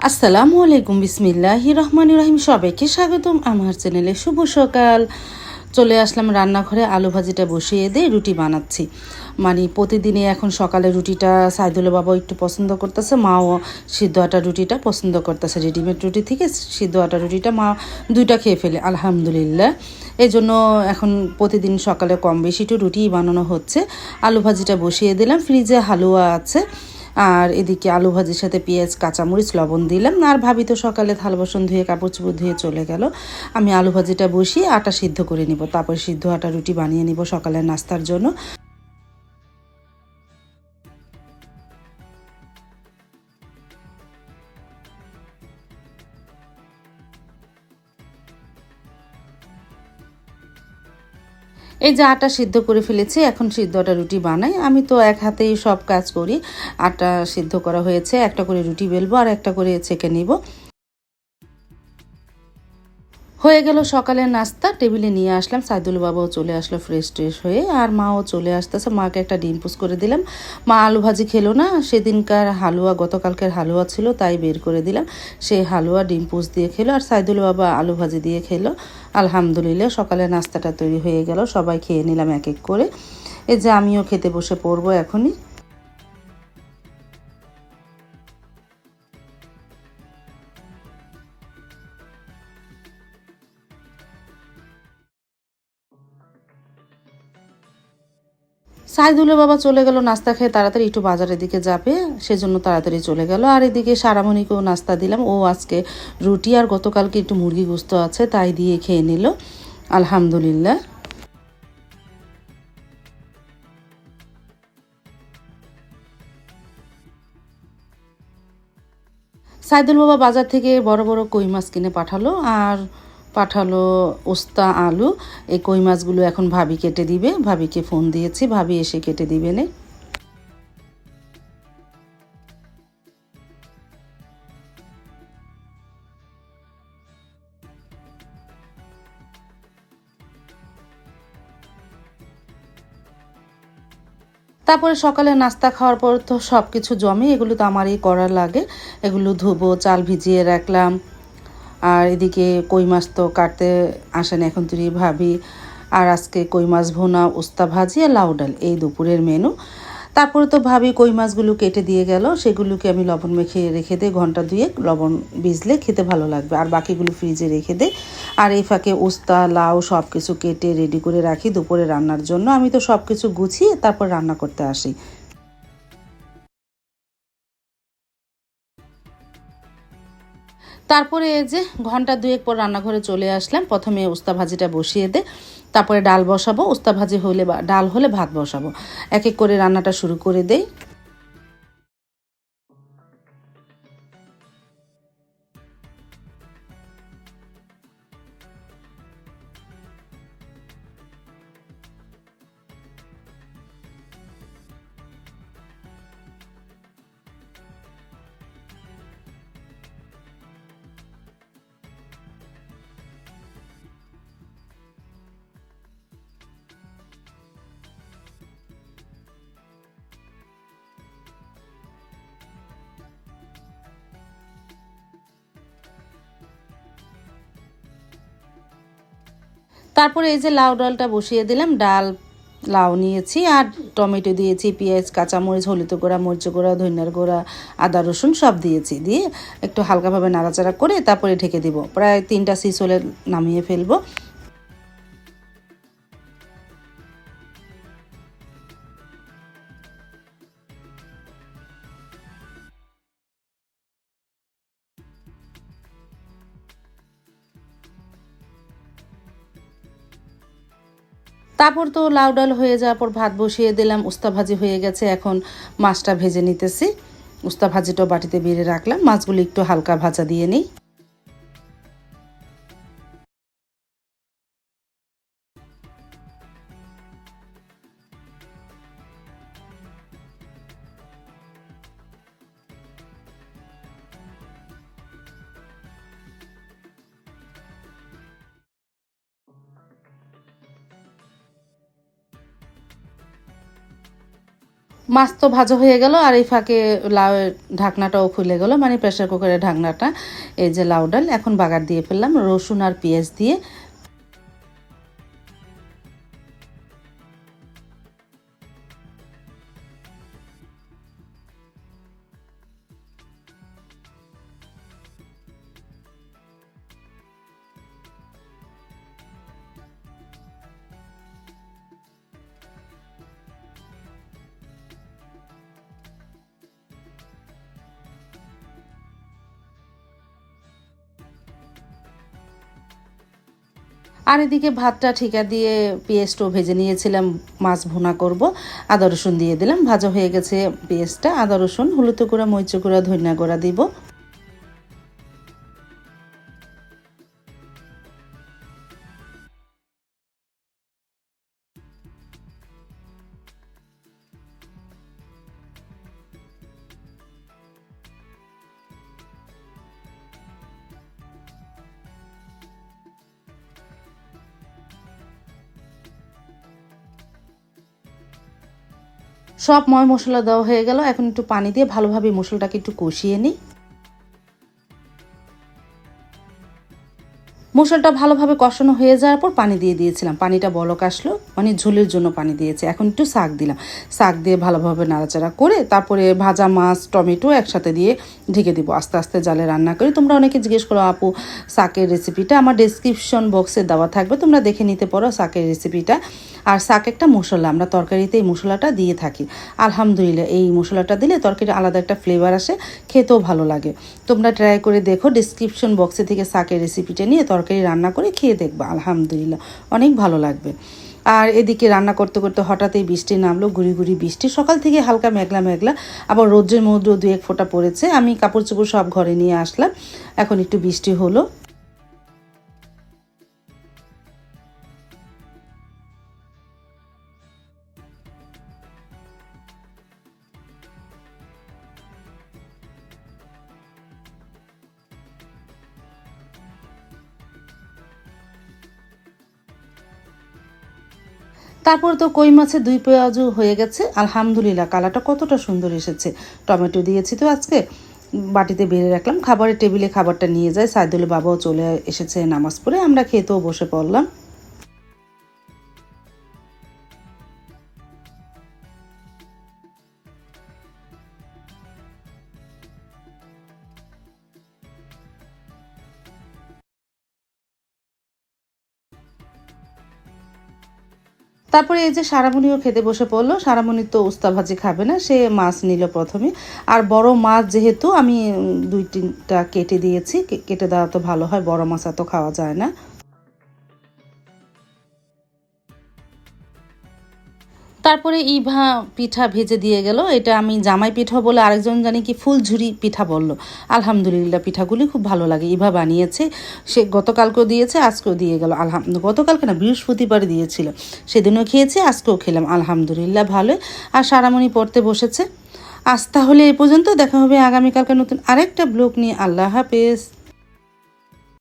আসসালামু আলাইকুম, বিসমিল্লাহি রহমান রহিম। সবাইকে স্বাগতম আমার চ্যানেলে। শুভ সকাল। চলে আসলাম রান্নাঘরে, আলু ভাজিটা বসিয়ে দিয়ে রুটি বানাচ্ছি। মানে প্রতিদিনই এখন সকালে রুটিটা সাইদুল বাবা একটু পছন্দ করতেছে, মাও সিদ্ধ আটা রুটিটা পছন্দ করতেছে। রেডিমেড রুটি থেকে সিদ্ধ আটা রুটিটা মা দুইটা খেয়ে ফেলে, আলহামদুলিল্লাহ। এই জন্য এখন প্রতিদিন সকালে কম বেশি একটু রুটিই বানানো হচ্ছে। আলু ভাজিটা বসিয়ে দিলাম, ফ্রিজে হালুয়া আছে। আর এদিকে আলু ভাজির সাথে পেঁয়াজ, কাঁচামরিচ, লবণ দিলাম। আর ভাবি তো সকালে থাল বাসন ধুয়ে, কাপড় চোপড় ধুয়ে চলে গেল। আমি আলু ভাজিটা বসিয়ে আটা সিদ্ধ করে নিব। তারপর সিদ্ধ আটা রুটি বানিয়ে নিব সকালের নাস্তার জন্য। এই যে আটা সিদ্ধ করে ফেলেছি, এখন সিদ্ধ আটা রুটি বানাই। আমি তো এক হাতেই সব কাজ করি। আটা সিদ্ধ করা হয়েছে, একটা করে রুটি বেলবো আর একটা করে ছেঁকে নিব। হয়ে গেল সকালের নাস্তা। টেবিলে নিয়ে আসলাম। সাইদুল বাবাও চলে আসলো ফ্রেশ ট্রেশ হয়ে। আর মাও চলে আসতেছে। মাকে একটা ডিম পুষ করে দিলাম। মা আলু ভাজি খেলো না। সেদিনকার হালুয়া, গতকালকের হালুয়া ছিল, তাই বের করে দিলাম। সেই হালুয়া ডিম পুষ দিয়ে খেলো। আর সাইদুল বাবা আলু ভাজি দিয়ে খেলো। আলহামদুলিল্লাহ, সকালে নাস্তাটা তৈরি হয়ে গেল। সবাই খেয়ে নিলাম এক এক করে। এই যে আমিও খেতে বসে পড়ব এখনই। সাইদুলের বাবা চলে গেল নাস্তা খেয়ে তাড়াতাড়ি একটু বাজারের দিকে যাবে, সেজন্য তাড়াতাড়ি চলে গেল। আর এদিকে সারামণিকেও নাস্তা দিলাম। ও আজকে রুটি আর গতকালকে একটু মুরগি গুস্ত আছে, তাই দিয়ে খেয়ে নিল। আলহামদুলিল্লাহ। সাইদুল বাবা বাজার থেকে বড় বড় কই মাছ কিনে পাঠালো, আর পাঠালো উস্তা আলু। এই কই মাছগুলো এখন ভাবি কেটে দিবে। ভাবিকে ফোন দিয়েছি। ভাবি এসে কেটে দিবে নে। তারপরে সকালে নাস্তা খাওয়ার পর তো সব কিছু জমে। এগুলো তো আমারই করার লাগে। এগুলো ধুবো, চাল ভিজিয়ে রাখলাম। আর এদিকে কই মাছ তো কাটতে আসেন এখন তুই ভাবি, আর আজকে কই মাছ ভোনা, উস্তা ভাজি আর লাউ ডাল, এই দুপুরের মেনু। তারপরে তো ভাবি কই মাছগুলো কেটে দিয়ে গেল, সেগুলোকে আমি লবণ মেখে রেখে দিই, ঘণ্টা দুয়েক লবণ ভিজলে খেতে ভালো লাগবে। আর বাকিগুলো ফ্রিজে রেখে দিই। আর এই ফাঁকে উস্তা, লাউ সব কিছু কেটে রেডি করে রাখি দুপুরে রান্নার জন্য। আমি তো সব কিছু গুছিয়ে তারপর রান্না করতে আসি। তারপরে এই যে ঘণ্টা দুয়েক পর রান্নাঘরে চলে আসলাম। প্রথমে উস্তা ভাজিটা বসিয়ে দে, তারপরে ডাল বসাবো, উস্তা ভাজি হলে ডাল হলে ভাত বসাবো। এক এক করে রান্নাটা শুরু করে দেই। তারপরে এই যে লাউ ডালটা বসিয়ে দিলাম, ডাল, লাউ নিয়েছি আর টমেটো দিয়েছি, পেঁয়াজ, কাঁচামরিচ, হলুদ গোড়া, মরিচ গোড়া, ধনিয়ার গোড়া, আদা, রসুন সব দিয়েছি। দিয়ে একটু হালকাভাবে নাড়াচাড়া করে তারপরে ঢেকে দিব। প্রায় তিনটা সিস হলে নামিয়ে ফেলব। তারপর তো লাউ ডাল হয়ে যাওয়ার পর ভাত বসিয়ে দিলাম, উস্তা ভাজি হয়ে গেছে, এখন মাছটা ভেজে নিতেছি। উস্তা ভাজিটাও বাটিতে বেড়ে রাখলাম, মাছগুলি একটু হালকা ভাজা দিয়ে নিই। মাছ তো ভাজা হয়ে গেল আর এই ফাঁকে লাউ ঢাকনাটাও খুলে গেল মানে প্রেশার কুকারের ঢাকনাটা, এই যে লাউ ডাল, এখন বাগার দিয়ে ফেললাম, রসুন আর পেঁয়াজ দিয়ে আর এদিকে ভাতটা ঠিকা দিয়ে পেঁয়াজটাও ভেজে নিয়েছিলাম, মাছ ভুনা করব। আদা রসুন দিয়ে দিলাম, ভাজা হয়ে গেছে পেঁয়াজটা। আদা রসুন, হলুদ গুঁড়া মরিচ গুঁড়া, ধনিয়া গুঁড়া দিব। সব ময় মশলা দেওয়া হয়ে গেল। এখন একটু পানি দিয়ে ভালোভাবে মশলাটাকে একটু কষিয়ে নিই। মশলাটা ভালোভাবে কষানো হয়ে যাওয়ার পর পানি দিয়ে দিয়েছিলাম। পানিটা বলক আসলো মানে ঝোলের জন্য পানি দিয়েছে। এখন একটু শাক দিলাম। শাক দিয়ে ভালোভাবে নাড়াচাড়া করে তারপরে ভাজা মাছ, টমেটো একসাথে দিয়ে ঢেকে দিব। আস্তে আস্তে জালে রান্না করি। তোমরা অনেকে জিজ্ঞেস করো, আপু, শাকের রেসিপিটা আমার ডেসক্রিপশন বক্সে দেওয়া থাকবে। তোমরা দেখে নিতে পারো শাকের রেসিপিটা আর শাক একটা মশলা। আমরা তরকারিতে এই মশলাটা দিয়ে থাকি। আলহামদুলিল্লাহ, এই মশলাটা দিলে তরকারি আলাদা একটা ফ্লেভার আসে। খেতেও ভালো লাগে। তোমরা ট্রাই করে দেখো ডিসক্রিপশন বক্সে থেকে শাকের রেসিপিটা নিয়ে তরকারি রান্না করে খেয়ে দেখব, আলহামদুলিল্লাহ। অনেক ভালো লাগবে। আর এদিকে রান্না করতে করতে হঠাৎই বৃষ্টি নামলো, ঘুরি ঘুরি বৃষ্টি। সকাল থেকে হালকা মেঘলা মেঘলা, আবার রোদ্রের মধ্যেও দু এক ফোঁটা পড়েছে। আমি কাপড় চোপড় সব ঘরে নিয়ে আসলাম। এখন একটু বৃষ্টি হলো। তারপর তো কই মাছে দুই পেঁয়াজও হয়ে গেছে। আলহামদুলিল্লাহ, কালারটা কতটা সুন্দর এসেছে। টমেটো দিয়েছি তো আজকে। বাটিতে বেড়ে রাখলাম। খাবারের টেবিলে খাবারটা নিয়ে যায়। সাইদুল বাবাও চলে এসেছে নামাজ পড়ে। আমরা খেতেও বসে পড়লাম। তারপরে এই যে সারামণিও খেতে বসে পড়ল। সারামণি তো উস্তা ভাজি খাবে না, সে মাছ নিল প্রথমে। আর বড় মাছ যেহেতু আমি দুই তিনটা কেটে দিয়েছি কেটে দেওয়া তো ভালো হয়, বড় মাছ এত খাওয়া যায় না। তারপরে ইভা পিঠা ভেজে দিয়ে গেল। এটা আমি জামাই পিঠা বলে আরেকজন জানি কি ফুলঝুরি পিঠা বলল। আলহামদুলিল্লাহ, পিঠাগুলি খুব ভালো লাগে। ইভা বানিয়েছে। সে গতকালকেও দিয়েছে, আজকেও দিয়ে গেল। আলহাম গতকালকে না, বৃহস্পতিবারে দিয়েছিল। সেদিনও খেয়েছি, আজকেও খেলাম। আলহামদুলিল্লাহ ভালোই আর সারামণি পড়তে বসেছে। আজ তাহলে এ পর্যন্ত দেখা হবে আগামীকালকে নতুন আরেকটা ব্লগ নিয়ে। আল্লাহ হাফেজ।